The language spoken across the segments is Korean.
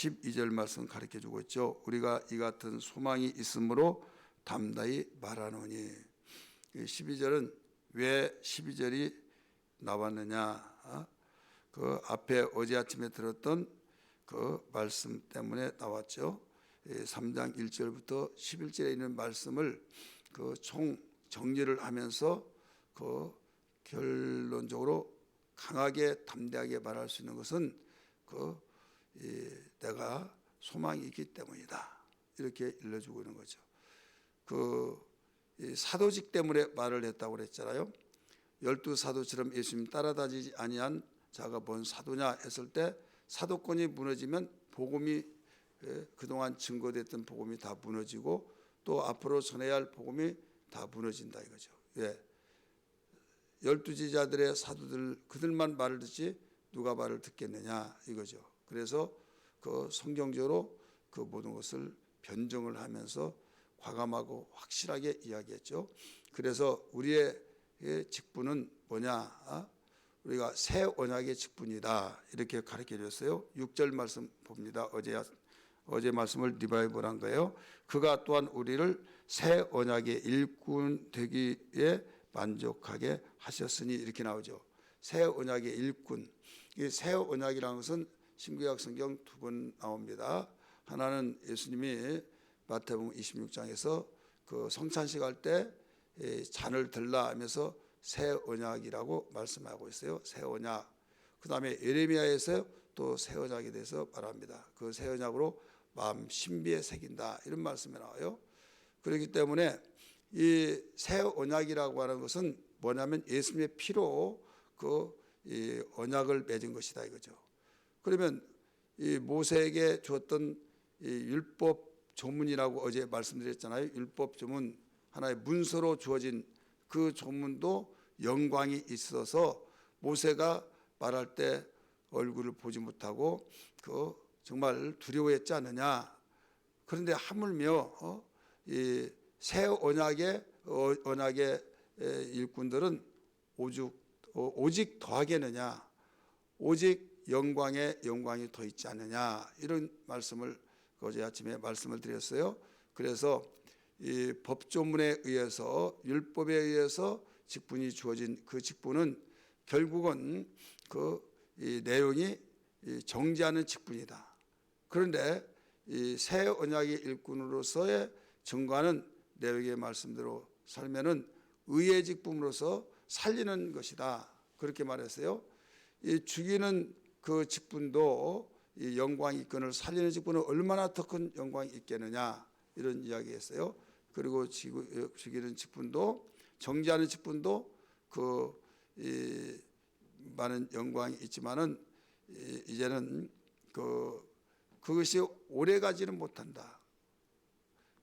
12절 말씀 가르쳐 주고 있죠. 우리가 이 같은 소망이 있으므로 담다히 말하노니. 이 12절은 왜 12절이 나왔느냐? 어? 그 앞에 어제 아침에 들었던 그 말씀 때문에 나왔죠. 3장 1절부터 11절에 있는 말씀을 그 총 정리를 하면서 그 결론적으로 강하게 담대하게 말할 수 있는 것은 그 이, 내가 소망이 있기 때문이다. 이렇게 일러주고 있는 거죠. 그이 사도직 때문에 말을 했다고 그랬잖아요. 열두 사도처럼 예수님 따라다니지 아니한 자가 뭔 사도냐 했을 때 사도권이 무너지면 복음이 예, 그동안 증거됐던 복음이 다 무너지고 또 앞으로 전해야 할 복음이 다 무너진다 이거죠. 예. 열두 지자들의 사도들 그들만 말을 듣지 누가 말을 듣겠느냐 이거죠. 그래서 그 성경적으로 그 모든 것을 변정을 하면서 과감하고 확실하게 이야기했죠. 그래서 우리의 직분은 뭐냐? 아? 우리가 새 언약의 직분이다 이렇게 가르쳐 줬어요. 6절 말씀 봅니다. 어제 어제 말씀을 리바이벌한 거예요. 그가 또한 우리를 새 언약의 일꾼 되기에 만족하게 하셨으니 이렇게 나오죠. 새 언약의 일꾼. 이 새 언약이라는 것은 신구약 성경 두 번 나옵니다. 하나는 예수님이 마태복음 26장에서 그 성찬식 할 때 잔을 들라 하면서 새 언약이라고 말씀하고 있어요. 새 언약. 그다음에 예레미야에서 또 새 언약에 대해서 말합니다. 그 새 언약으로 마음 신비에 새긴다 이런 말씀이 나와요. 그렇기 때문에 이 새 언약이라고 하는 것은 뭐냐면 예수님의 피로 그이 언약을 맺은 것이다 이거죠. 그러면 이 모세에게 주었던 이 율법 조문이라고 어제 말씀드렸잖아요. 율법 조문 하나의 문서로 주어진 그 조문도 영광이 있어서 모세가 말할 때 얼굴을 보지 못하고 그 정말 두려워했지 않느냐. 그런데 하물며 어? 이새 언약의 어, 언약의 일꾼들은 오죽 어, 오직 더하겠느냐. 오직 영광에 영광이 더 있지 않느냐. 이런 말씀을 어제 아침에 말씀을 드렸어요. 그래서 이 법조문에 의해서 율법에 의해서 직분이 주어진 그 직분은 결국은 그 내용이 정지하는 직분이다. 그런데 이 새 언약의 일꾼으로서의 증거하는 내용의 말씀대로 살면은 의의 직분으로서 살리는 것이다. 그렇게 말했어요. 이 죽이는 그 직분도 이 영광 이권을 살리는 직분은 얼마나 더 큰 영광이 있겠느냐 이런 이야기했어요. 그리고 죽이는 직분도 정지하는 직분도 그 많은 영광이 있지만은 이제는 그 그것이 오래 가지는 못한다.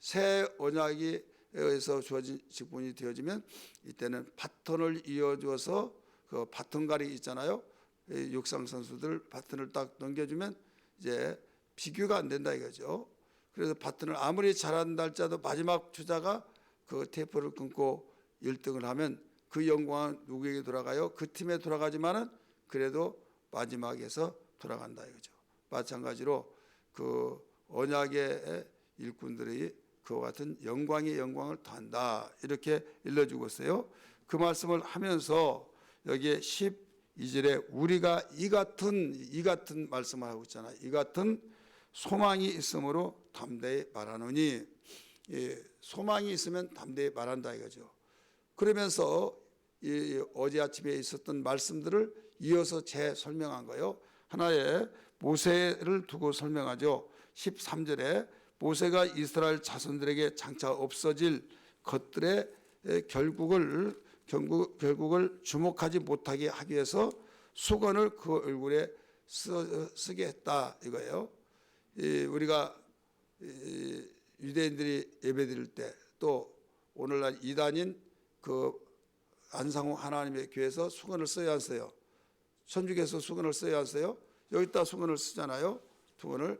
새 언약이 에서 주어진 직분이 되어지면 이때는 바톤을 이어주어서 그 바톤갈이 있잖아요. 육상 선수들 바톤을 딱 넘겨주면 이제 비교가 안 된다 이거죠. 그래서 바톤을 아무리 잘한다 할지라도 마지막 주자가 그 테이프를 끊고 1등을 하면 그 영광은 누구에게 돌아가요? 그 팀에 돌아가지만은 그래도 마지막에서 돌아간다 이거죠. 마찬가지로 그 언약의 일꾼들이 그와 같은 영광의 영광을 더한다 이렇게 일러주고 있어요. 그 말씀을 하면서 여기에 12절에 우리가 이 같은 이 같은 말씀을 하고 있잖아요. 이 같은 소망이 있으므로 담대히 말하노니 예, 소망이 있으면 담대히 말한다 이거죠. 그러면서 이 어제 아침에 있었던 말씀들을 이어서 재 설명한 거예요. 하나의 모세를 두고 설명하죠. 13절에 모세가 이스라엘 자손들에게 장차 없어질 것들의 결국을 결국, 결국을 주목하지 못하게 하기 위해서 수건을 그 얼굴에 쓰, 쓰게 했다 이거예요. 이 우리가 이 유대인들이 예배드릴 때 또 오늘날 이단인 그 안상호 하나님의 교회에서 수건을 써야 안 써요. 천주교에서 수건을 써야 안 써요. 여기다 수건을 쓰잖아요. 수건을.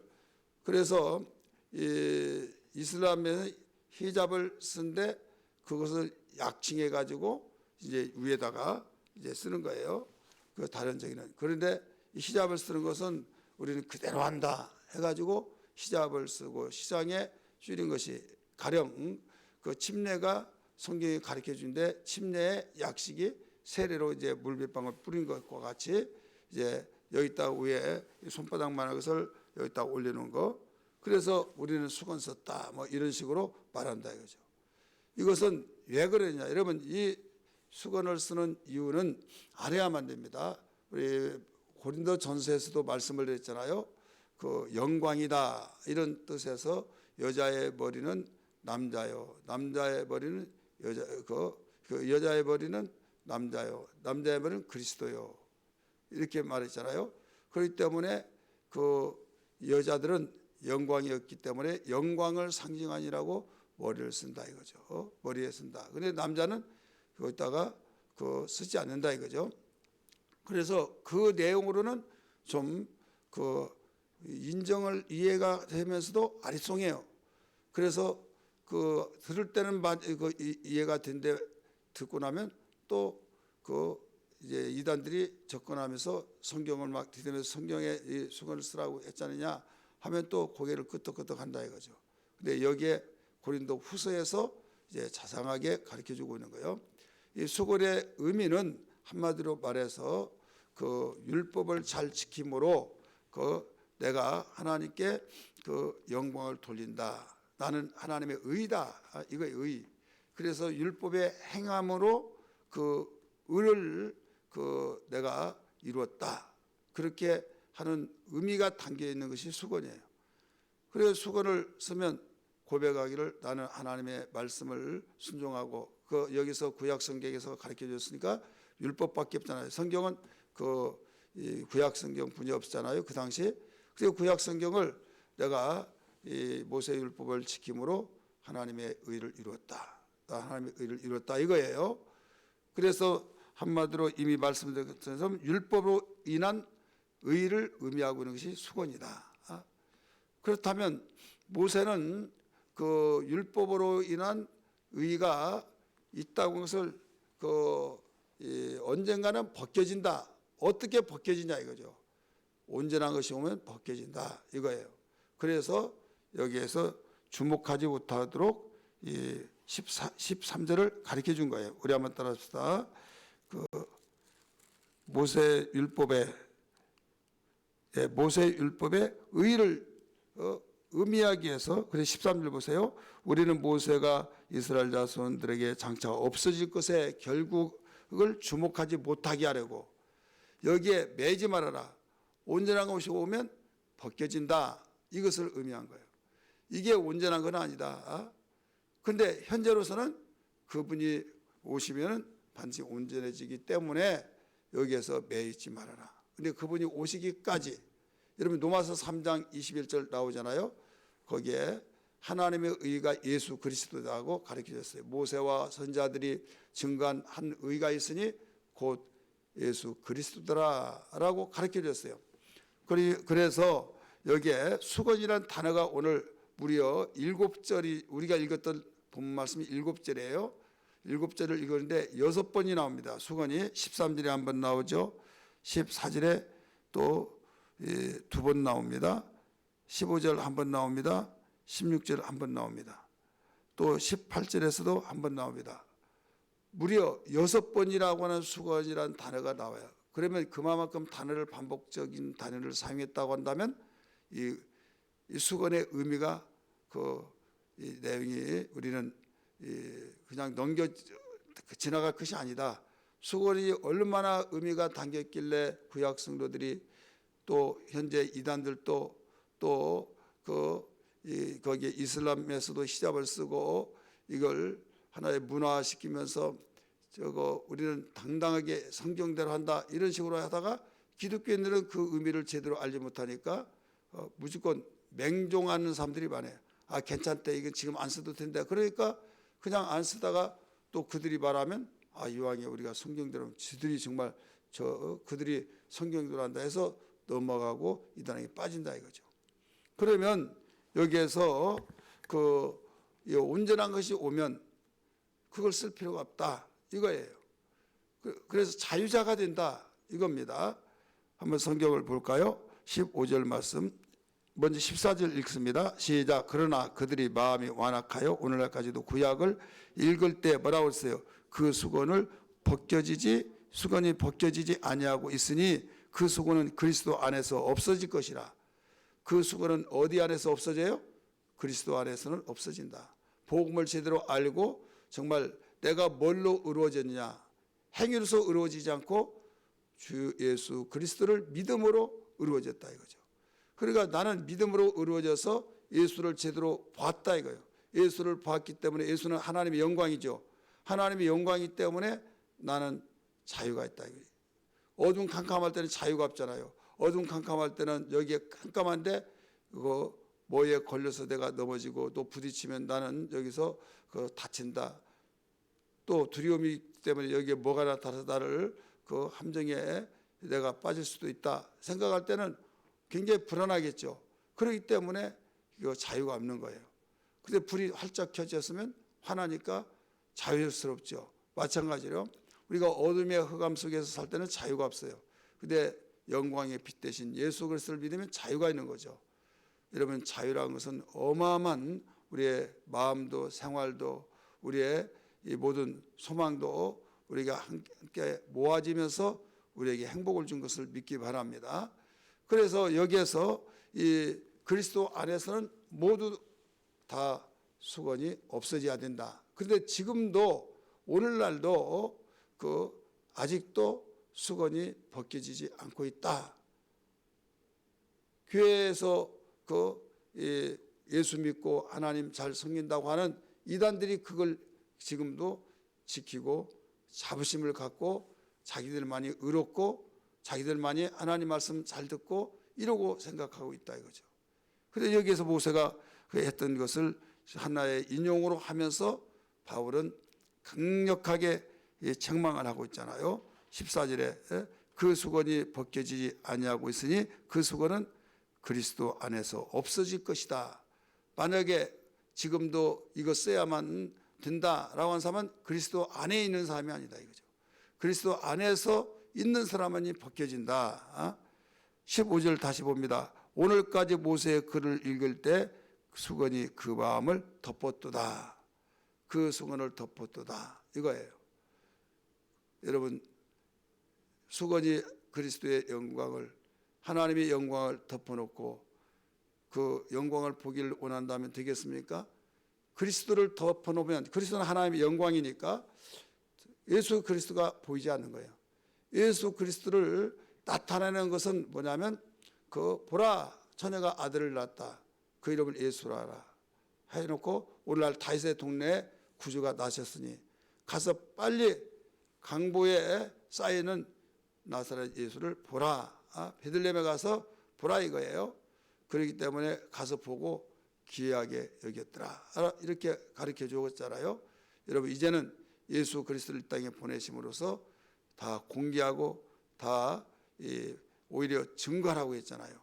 그래서 이 이슬람에는 히잡을 쓴데 그것을 약칭해 가지고 이제 위에다가 이제 쓰는 거예요. 그 다른 적에는 그런데 이 히잡을 쓰는 것은 우리는 그대로 한다 해가지고 히잡을 쓰고 시장에 줄인 것이 가령 음, 그 침례가 성경이 가르쳐 준데 침례의 약식이 세례로 이제 물빗방울 뿌린 것과 같이 이제 여기다 위에 이 손바닥만한 것을 여기다 올리는 거. 그래서 우리는 수건 썼다. 뭐 이런 식으로 말한다 이거죠. 이것은 왜 그러냐? 여러분 이 수건을 쓰는 이유는 알아야만 됩니다. 우리 고린도 전서에서도 말씀을 드렸잖아요. 그 영광이다 이런 뜻에서 여자의 머리는 남자요, 남자의 머리는 여자 그, 그 여자의 머리는 남자요, 남자의 머리는 그리스도요 이렇게 말했잖아요. 그렇기 때문에 그 여자들은 영광이었기 때문에 영광을 상징하니라고 머리를 쓴다 이거죠. 어? 머리에 쓴다. 근데 남자는 거기다가 그 쓰지 않는다 이거죠. 그래서 그 내용으로는 좀 그 인정을 이해가 되면서도 아리송해요. 그래서 그 들을 때는 마- 그 이- 이해가 된데 듣고 나면 또 그 이제 이단들이 접근하면서 성경을 막 뒤대면서 성경에 이 수건을 쓰라고 했잖느냐 하면 또 고개를 끄덕끄덕 한다 이거죠. 근데 여기에 고린도 후서에서 이제 자상하게 가르쳐 주고 있는 거예요. 이 수건의 의미는 한마디로 말해서 그 율법을 잘 지킴으로 그 내가 하나님께 그 영광을 돌린다. 나는 하나님의 의다. 아, 이거 의. 그래서 율법의 행함으로 그 의를 그 내가 이루었다. 그렇게 하는 의미가 담겨 있는 것이 수건이에요. 그래서 수건을 쓰면 고백하기를 나는 하나님의 말씀을 순종하고 그 여기서 구약 성경에서 가르쳐 줬으니까 율법밖에 없잖아요. 성경은 그이 구약 성경 분이 없잖아요. 그 당시 그리고 구약 성경을 내가 이 모세 율법을 지킴으로 하나님의 의를 이루었다. 나 하나님의 의를 이루었다 이거예요. 그래서 한마디로 이미 말씀드린 것처럼 율법으로 인한 의를 의미하고 있는 것이 수건이다. 아, 그렇다면 모세는 그 율법으로 인한 의가 있다고 것을 그 이, 언젠가는 벗겨진다. 어떻게 벗겨지냐 이거죠. 온전한 것이 오면 벗겨진다 이거예요. 그래서 여기에서 주목하지 못하도록 이 14, 13절을 가르쳐 준 거예요. 우리 한번 따라 합시다. 그 모세 율법에 예, 모세 율법의 의를 어, 의미하기 위해서 그래 13절 보세요. 우리는 모세가 이스라엘 자손들에게 장차 없어질 것에 결국을 주목하지 못하게 하려고 여기에 매지 말아라. 온전한 것이 오면 벗겨진다. 이것을 의미한 거예요. 이게 온전한 건 아니다. 근데 현재로서는 그분이 오시면은 반드시 온전해지기 때문에 여기에서 매이지 말아라. 근데 그분이 오시기까지 여러분 로마서 3장 21절 나오잖아요. 거기에 하나님의 의가 예수 그리스도라고 가르쳐 줬어요. 모세와 선자들이 증거한 한 의가 있으니 곧 예수 그리스도더라라고 가르쳐 줬어요. 그래서 여기에 수건이라는 단어가 오늘 무려 일곱 절이 우리가 읽었던 본 말씀이 일곱 절이에요. 일곱 절을 읽었는데 여섯 번이 나옵니다. 수건이 13절에 한 번 나오죠. 14절에 또 두 번 나옵니다. 15절 한 번 나옵니다. 16절 한 번 나옵니다. 또 18절에서도 한 번 나옵니다. 무려 여섯 번이라고 하는 수건이라는 단어가 나와요. 그러면 그만큼 단어를 반복적인 단어를 사용했다고 한다면 이, 이 수건의 의미가 그 이 내용이 우리는 이 그냥 넘겨 지나갈 것이 아니다. 수건이 얼마나 의미가 담겼길래 구약 성도들이 또 현재 이단들도 또그 거기에 이슬람에서도 히잡을 쓰고 이걸 하나의 문화시키면서 저거 우리는 당당하게 성경대로 한다 이런 식으로 하다가 기독교인들은 그 의미를 제대로 알지 못하니까 어, 무조건 맹종하는 사람들이 많아요. 아 괜찮대 이거 지금 안 써도 된다. 그러니까 그냥 안 쓰다가 또 그들이 말하면 아 이왕에 우리가 성경대로 지들이 정말 저 어, 그들이 성경대로 한다 해서 넘어가고 이단에게 빠진다 이거죠. 그러면 여기에서 그이 온전한 것이 오면 그걸 쓸 필요가 없다 이거예요. 그- 그래서 자유자가 된다 이겁니다. 한번 성경을 볼까요? 15절 말씀 먼저 14절 읽습니다. 시작. 그러나 그들이 마음이 완악하여 오늘날까지도 구약을 읽을 때 뭐라고 했어요? 그 수건을 벗겨지지 수건이 벗겨지지 아니하고 있으니 그 수건은 그리스도 안에서 없어질 것이라. 그 수건은 어디 안에서 없어져요? 그리스도 안에서는 없어진다. 복음을 제대로 알고 정말 내가 뭘로 이루어졌느냐? 행위로서 이루어지지 않고 주 예수 그리스도를 믿음으로 이루어졌다 이거죠. 그러니까 나는 믿음으로 이루어져서 예수를 제대로 봤다 이거예요. 예수를 봤기 때문에 예수는 하나님의 영광이죠. 하나님의 영광이기 때문에 나는 자유가 있다. 어둠 캄캄할 때는 자유가 없잖아요. 어둠 캄캄할 때는 여기에 깜깜한데 그거 뭐에 걸려서 내가 넘어지고 또 부딪히면 나는 여기서 그 다친다. 또 두려움이 때문에 여기에 뭐가 나타나서 나를 그 함정에 내가 빠질 수도 있다 생각할 때는 굉장히 불안하겠죠. 그렇기 때문에 이거 자유가 없는 거예요. 근데 불이 활짝 켜졌으면 화나니까 자유스럽죠. 마찬가지로 우리가 어둠의 흑암 속에서 살 때는 자유가 없어요. 근데 영광의 빛 대신 예수 그리스도를 믿으면 자유가 있는 거죠. 여러분 자유라는 것은 어마어마한 우리의 마음도 생활도 우리의 이 모든 소망도 우리가 함께 모아지면서 우리에게 행복을 준 것을 믿기 바랍니다. 그래서 여기에서 이 그리스도 안에서는 모두 다 수건이 없어져야 된다. 그런데 지금도 오늘날도 그 아직도 수건이 벗겨지지 않고 있다. 교회에서 그 예, 예수 믿고 하나님 잘 섬긴다고 하는 이단들이 그걸 지금도 지키고 자부심을 갖고 자기들만이 의롭고 자기들만이 하나님 말씀 잘 듣고 이러고 생각하고 있다 이거죠. 그런데 여기에서 모세가 그 했던 것을 하나의 인용으로 하면서 바울은 강력하게 이 책망을 하고 있잖아요. 14절에 그 수건이 벗겨지지 아니하고 있으니 그 수건은 그리스도 안에서 없어질 것이다. 만약에 지금도 이거 써야만 된다라고 하는 사람은 그리스도 안에 있는 사람이 아니다 이거죠. 그리스도 안에서 있는 사람만이 벗겨진다. 15절 다시 봅니다. 오늘까지 모세의 글을 읽을 때 수건이 그 마음을 덮었도다. 그 수건을 덮었도다. 이거예요. 여러분 수건이 그리스도의 영광을 하나님의 영광을 덮어놓고 그 영광을 보기를 원한다면 되겠습니까? 그리스도를 덮어놓으면 그리스도는 하나님의 영광이니까 예수 그리스도가 보이지 않는 거예요. 예수 그리스도를 나타내는 것은 뭐냐면 그 보라 처녀가 아들을 낳았다. 그 이름을 예수라라 해놓고 오늘날 다윗의 동네에 구주가 나셨으니 가서 빨리 강보에 쌓이는 나사렛 예수를 보라. 아, 베들레헴에 가서 보라 이거예요. 그렇기 때문에 가서 보고 귀하게 여겼더라. 이렇게 가르쳐 주었잖아요. 여러분 이제는 예수 그리스도를 이 땅에 보내심으로써 다 공개하고 다 이, 오히려 증거하라고 했잖아요.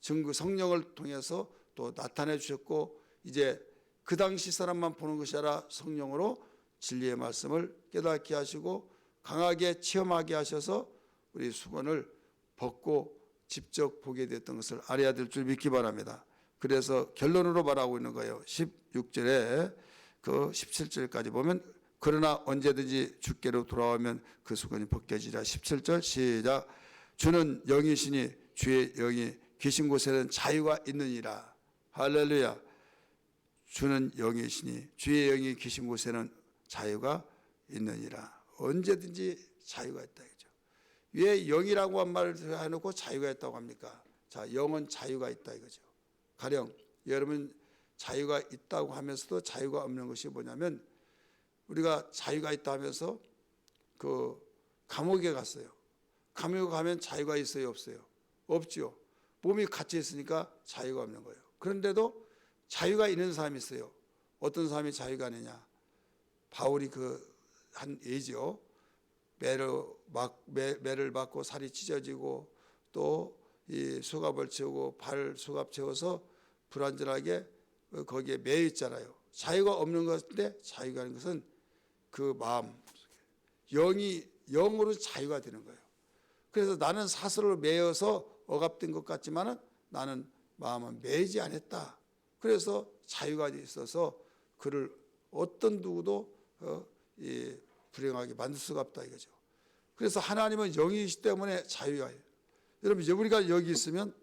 증거 성령을 통해서 또 나타내 주셨고 이제 그 당시 사람만 보는 것이 아니라 성령으로 진리의 말씀을 깨닫게 하시고 강하게 체험하게 하셔서 우리 수건을 벗고 직접 보게 됐던 것을 알아야 될 줄 믿기 바랍니다. 그래서 결론으로 말하고 있는 거예요. 16절에 그 17절까지 보면 그러나 언제든지 주께로 돌아오면 그 수건이 벗겨지라. 17절 시작. 주는 영이시니 주의 영이 계신 곳에는 자유가 있느니라. 할렐루야. 주는 영이시니 주의 영이 계신 곳에는 자유가 있느니라. 언제든지 자유가 있다. 왜 영이라고 한 말을 해놓고 자유가 있다고 합니까? 자, 영은 자유가 있다 이거죠. 가령 여러분 자유가 있다고 하면서도 자유가 없는 것이 뭐냐면 우리가 자유가 있다 하면서 그 감옥에 갔어요. 감옥에 가면 자유가 있어요, 없어요? 없죠. 몸이 갇혀 있으니까 자유가 없는 거예요. 그런데도 자유가 있는 사람이 있어요. 어떤 사람이 자유가 있느냐? 바울이 그 한 예죠. 매를 막 매, 매를 맞고 살이 찢어지고 또 이 수갑을 채우고 발 수갑 채워서 불안전하게 거기에 매 있잖아요. 자유가 없는 것인데 자유가 있는 것은 그 마음 영이 영으로 자유가 되는 거예요. 그래서 나는 사슬을 매여서 억압된 것 같지만은 나는 마음은 매지 않았다. 그래서 자유가 있어서 그를 어떤 누구도 어, 이 불행하게 만들 수가 없다 이거죠. 그래서 하나님은 영이시기 때문에 해요. 여러분 우리가 여기 있으면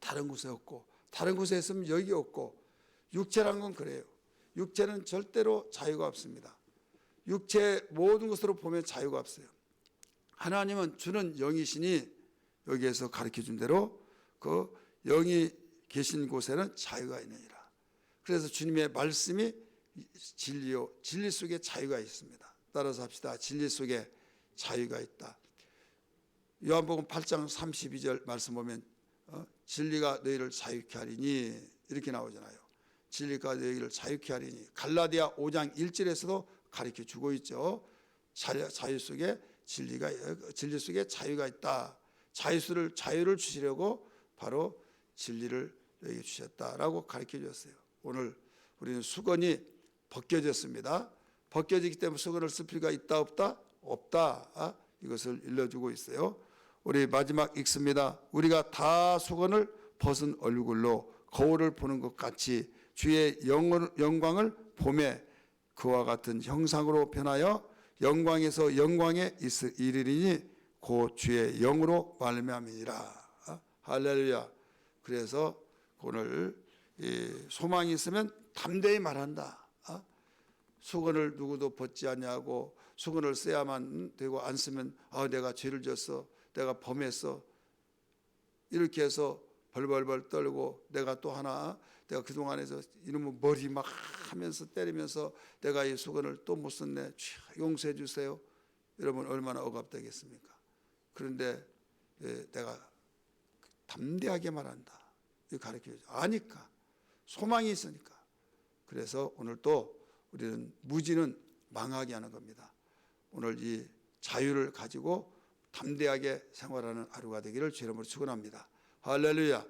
다른 곳에 없고 다른 곳에 있으면 여기 없고 육체란 건 그래요. 육체는 절대로 자유가 없습니다. 육체 모든 것으로 보면 자유가 없어요. 하나님은 주는 영이시니 여기에서 가르쳐 준 대로 그 영이 계신 곳에는 자유가 있느니라. 그래서 주님의 말씀이 진리요 진리 속에 자유가 있습니다. 따라서 합시다. 진리 속에 자유가 있다. 요한복음 8장 32절 말씀 보면 어, 진리가 너희를 자유케 하리니 이렇게 나오잖아요. 진리가 너희를 자유케 하리니 갈라디아 5장 1절에서도 가르쳐 주고 있죠. 자유, 자유 속에 진리가 진리 속에 자유가 있다. 자유를 자유를 주시려고 바로 진리를 너희에게 주셨다라고 가르쳐 주셨어요. 오늘 우리는 수건이 벗겨졌습니다. 벗겨지기 때문에 수건을 쓸 필요가 있다 없다 없다 아, 이것을 일러주고 있어요. 우리 마지막 읽습니다. 우리가 다 수건을 벗은 얼굴로 거울을 보는 것 같이 주의 영광- 영광을 봄에 그와 같은 형상으로 변하여 영광에서 영광에 있- 이르리니 곧 주의 영으로 말미암이니라. 아, 할렐루야. 그래서 오늘 이 소망이 있으면 담대히 말한다. 아, 수건을 누구도 벗지 않냐고 수건을 써야만 되고 안 쓰면 아 내가 죄를 졌어 내가 범했어. 이렇게 해서 벌벌벌 떨고 내가 또 하나 내가 그동안에서 이놈의 머리 막 하면서 때리면서 내가 이 수건을 또 못 썼네. 쥐, 용서해 주세요. 여러분 얼마나 억압되겠습니까? 그런데 예, 내가 담대하게 말한다. 이 가르쳐 줘 아니까. 소망이 있으니까. 그래서 오늘 또 우리는 무지는 망하게 하는 겁니다. 오늘 이 자유를 가지고 담대하게 생활하는 하루가 되기를 주님으로 축원합니다. 할렐루야.